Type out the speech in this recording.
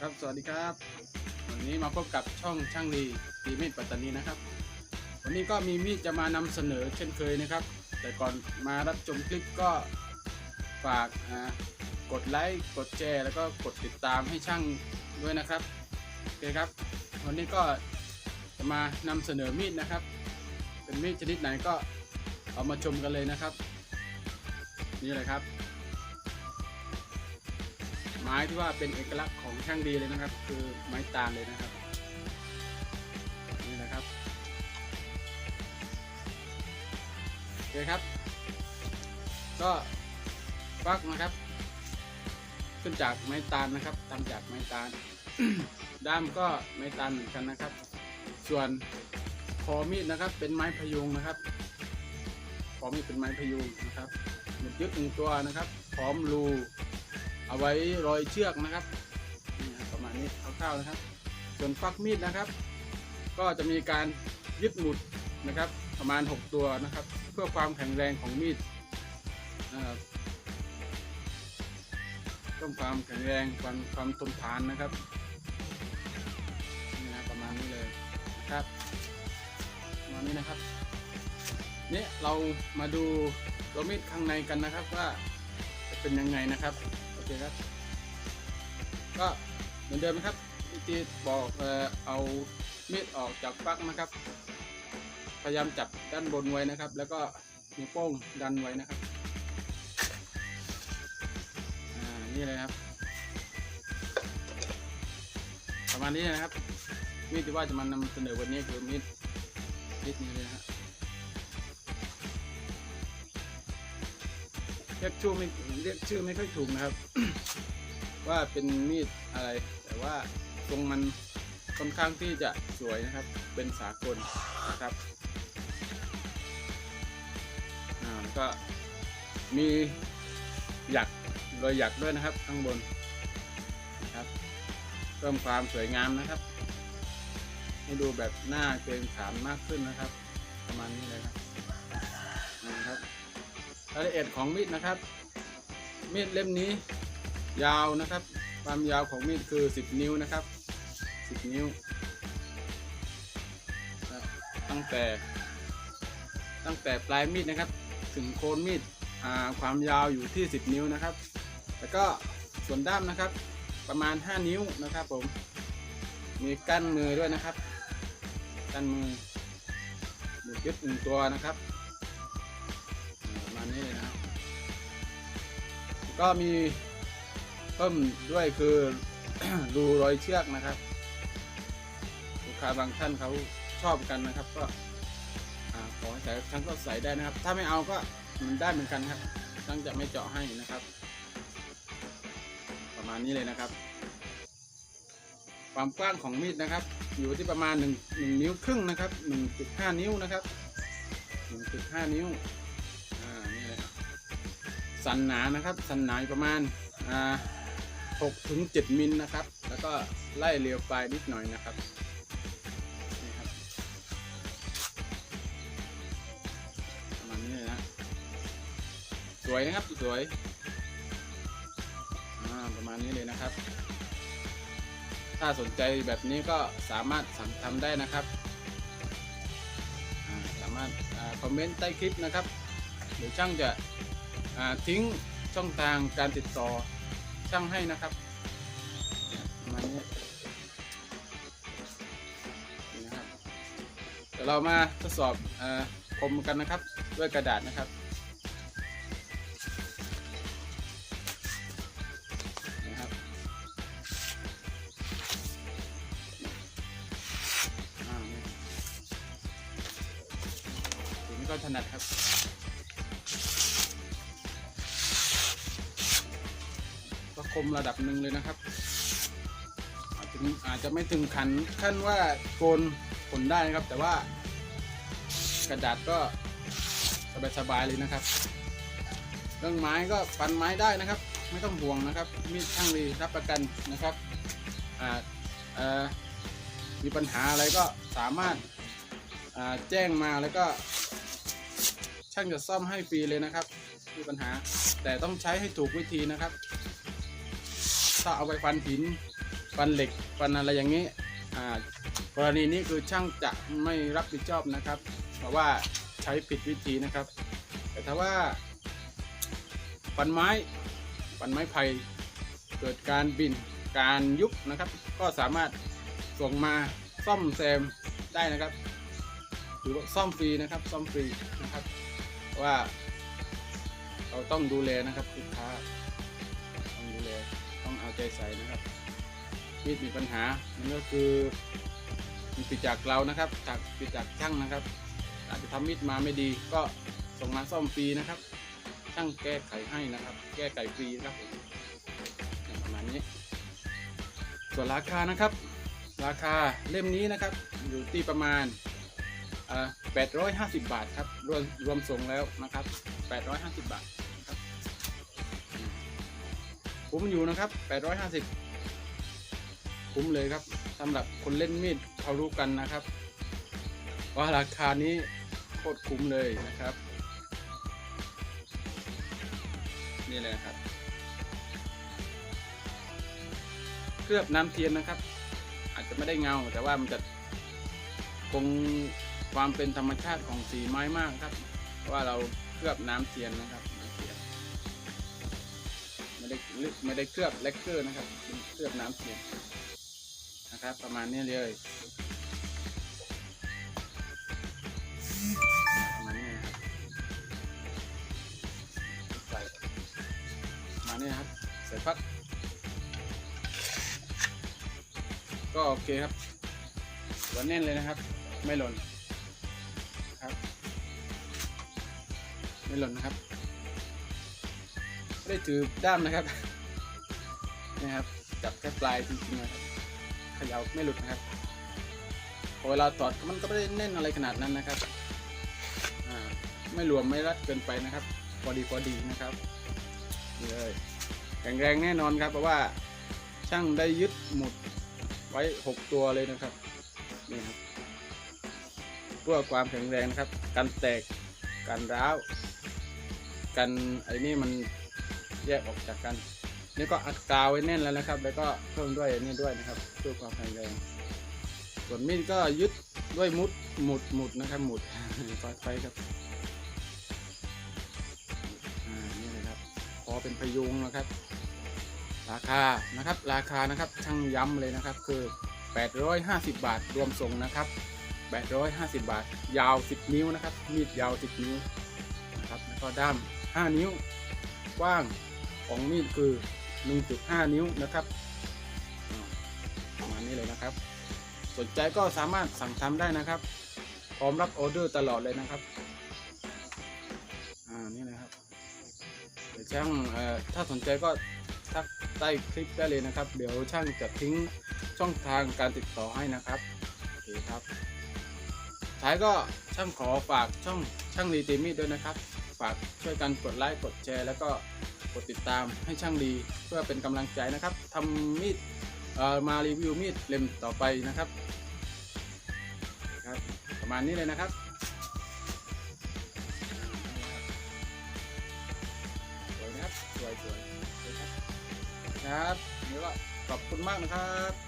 ครับสวัสดีครับ วันนี้มาพบกับช่องช่างลีตีมีดปัตตานีนะครับ วันนี้ก็มีมีดจะมานำเสนอเช่นเคยนะครับ แต่ก่อนมารับชมคลิปก็ฝากกดไลค์กดแชร์แล้วก็กดติดตามให้ช่างด้วยนะครับโอเคครับ วันนี้ก็จะมานำเสนอมีดนะครับ เป็นมีดชนิดไหนก็เอามาชมกันเลยนะครับ นี่เลยครับ ไม้ที่ว่าเป็นเอกลักษณ์ของช่างดีเลยนะครับ คือไม้ตาลเลยนะครับ นี่นะครับโอเคครับ ก็ฟักนะครับ ขึ้นจากไม้ตาลนะครับทำจากไม้ตาลด้ามก็ไม้ตาลเหมือนกันนะครับ ส่วนคอมีดนะครับ เป็นไม้พยุงนะครับคอมีดเป็นไม้พยุงนะครับหมุดยึดหนึ่งตัวนะครับ พร้อมรู เอาไว้รอยเชือกนะครับนี่ประมาณนี้คร่าวๆนะครับ ส่วนฟักมีดนะครับ ก็จะมีการยึดหมุดนะครับ ประมาณ 6 ตัวนะครับ เพื่อความแข็งแรงของมีดนะครับต้องความแข็งแรงความความทนทานนะครับนี่นะประมาณนี้เลยนะครับประมาณนี้นะครับนี่เรามาดูตัวมีดข้างในกันนะครับว่าจะเป็นยังไงนะครับ เคครับ ก็เหมือนเดิมนะครับวิธีบอกเอ่อเอามีดออกจากปลั๊กนะครับ พยายามจับด้านบนไว้นะครับ แล้วก็นิ้วโป้งดันไว้นะครับอ่านี่เลยครับ ประมาณนี้นะครับมีดที่ว่าจะมานำเสนอวันนี้คือมีดมีดนี้เลยนะฮะ เรียกชื่อไม่เรียกชื่อไม่ค่อยถูกนะครับ ว่าเป็นมีดอะไร แต่ว่าทรงมันค่อนข้างที่จะสวยนะครับ เป็นสากลนะครับแล้วก็มีหยักรอยหยักด้วยนะครับ ข้างบนนะครับเพิ่มความสวยงามนะครับ ให้ดูแบบหน้าเกรงขามมากขึ้นนะครับ ประมาณนี้เลยครับนะครับ รายละเอียดของมีดนะครับ มีดเล่มนี้ยาวนะครับ ความยาวของมีดคือ 10 นิ้วนะครับ 10 นิ้ว ตั้งแต่ ตั้งแต่ปลายมีดนะครับ ถึงโคนมีดความยาวอยู่ที่ 10 นิ้วนะครับ แล้วก็ส่วนด้ามนะครับ ประมาณ 5 นิ้วนะครับผม มีกั้นมือด้วยนะครับ กั้นมือหมุดยึดหนึ่งตัวนะครับ นี้เลยนะก็มีเพิ่มด้วยคือรูรอยเชือกนะครับลูกค้าบางท่านเขาชอบกันนะครับ ก็ขอให้ใส่ทั้งก็ใส่ได้นะครับ ถ้าไม่เอาก็มันได้เหมือนกันครับตั้งจะไม่เจาะให้นะครับ ประมาณนี้เลยนะครับ ความกว้างของมีดนะครับ อยู่ที่ประมาณ1 1นิ้วครึ่งนะครับ1.5 นิ้วนะครับ1.5 นิ้ว สันหนานะครับ สันหนาประมาณอ่า6ถึง7มิลนะครับ แล้วก็ไล่เรียวปลายนิดหน่อยนะครับนี่ครับประมาณนี้เลยนะสวยนะครับสวยประมาณนี้เลยนะครับ ถ้าสนใจแบบนี้ก็สามารถสั่งทำได้นะครับสามารถอคอมเมนต์ใต้คลิปนะครับหรือช่างจะ ทิ้งช่องทางการติดต่อช่างให้นะครับประมาณนี้นี่นะครับเดี๋ยวเรามาทดสอบคมกันนะครับด้วยกระดาษนะครับนะครับอ่านี่ทีนี้ก็ถนัดครับ คมระดับหนึ่งเลยนะครับ อาจจะอาจจะไม่ถึงขันขั้นว่าโกนผลได้นะครับ แต่ว่ากระดาษก็สบายๆเลยนะครับ เรื่องไม้ก็ฟันไม้ได้นะครับ ไม่ต้องห่วงนะครับ มีดช่างดีรับประกันนะครับอ่าเอ่อมีปัญหาอะไรก็สามารถาแจ้งมาแล้วก็ ช่างจะซ่อมให้ฟรีเลยนะครับมีปัญหาแต่ต้องใช้ให้ถูกวิธีนะครับ ถ้าเอาไปฟันหิน ฟันเหล็ก ฟันอะไรอย่างนี้อ่ากรณีนี้คือช่างจะไม่รับผิดชอบนะครับ เพราะว่าใช้ผิดวิธีนะครับ แต่ถ้าว่าฟันไม้ฟันไม้ไผ่เกิดการบินการยุบนะครับ ก็สามารถส่งมาซ่อมแซมได้นะครับหรือว่าซ่อมฟรีนะครับ ซ่อมฟรีนะครับว่าเราต้องดูแลนะครับลูกค้า เอาใจใส่นะครับมีดมีปัญหานั่นก็คือมันผิดจากเรานะครับจากผิดจากช่างนะครับ อาจจะทำมีดมาไม่ดี ก็ส่งมาซ่อมฟรีนะครับ ช่างแก้ไขให้นะครับ แก้ไขฟรีนะครับผมประมาณนี้ ส่วนราคานะครับ ราคาเล่มนี้นะครับ อยู่ที่ประมาณ850 บาทครับรวมรวมส่งแล้วนะครับ 850 บาท คุ้มอยู่นะครับ 850 คุ้มเลยครับสำหรับคนเล่นมีดเขารู้กันนะครับ ว่าราคานี้โคตรคุ้มเลยนะครับ นี่เลยนะครับ เคลือบน้ำเทียนนะครับ อาจจะไม่ได้เงาแต่ว่ามันจะคงความเป็นธรรมชาติของสีไม้มากครับ ว่าเราเคลือบน้ำเทียนนะครับ ไม่ได้ลึกไม่ได้เคลือบเลกเกอร์นะครับเคลือบน้ำเทียนนะครับ ประมาณนี้เลยประมาณนี้ครับใส่ประมาณนี้นะครับใส่พัก ก็โอเคครับตัวแน่นเลยนะครับ ไม่หล่นครับ ไม่หล่นนะครับ ได้ถือด้ามนะครับนี่ครับจับแค่ปลายจริงๆนะครับเขย่าไม่หลุดนะครับพอเวลาถอดมันก็ไม่ได้แน่นอะไรขนาดนั้นนะครับไม่หลวมไม่รัดเกินไปนะครับ พอดีพอดีนะครับนี่เลยแข็งแรงแน่นอนครับ เพราะว่าช่างได้ยึดหมุดไว้ 6 ตัวเลยนะครับนี่ครับเพื่อความแข็งแรงนะครับ กันแตกกันร้าว กันไอ้นี่มัน แยกออกจากกัน นี่ก็อัดกาวไว้แน่นแล้วนะครับ แล้วก็เพิ่มด้วยนี่ด้วยนะครับเพื่อความแข็งแรงส่วนมีดก็ยึดด้วยมุดหมุดหมุดนะครับหมุดปลอดไฟครับอ่านี่นะครับพอเป็นพยุงนะครับ ราคานะครับ ราคานะครับช่างย้ำเลยนะครับ คือ 850 บาทรวมส่งนะครับ 850 บาท ยาว 10 นิ้วนะครับ มีดยาว 10 นิ้วนะครับแล้วก็ด้าม 5 นิ้ว กว้าง ของมีดคือ 1.5 นิ้วนะครับประมาณนี้เลยนะครับ สนใจก็สามารถสั่งทำได้นะครับ พร้อมรับออเดอร์ตลอดเลยนะครับอ่านี่นะครับเดี๋ยวช่างถ้าสนใจก็ทักใต้คลิปได้เลยนะครับ เดี๋ยวช่างจะทิ้งช่องทางการติดต่อให้นะครับโอเคครับท้ายก็ช่างขอฝากช่องช่างดีตีมีดด้วยนะครับ ฝากช่วยกันกดไลค์กดแชร์ แล้วก็ กดติดตามให้ช่างดีเพื่อเป็นกำลังใจนะครับทำมีดมารีวิวมีดเล่มต่อไปนะครับครับประมาณนี้เลยนะครับสวยนะครับสวยสวยครับนี่ก็ขอบคุณมากนะครับ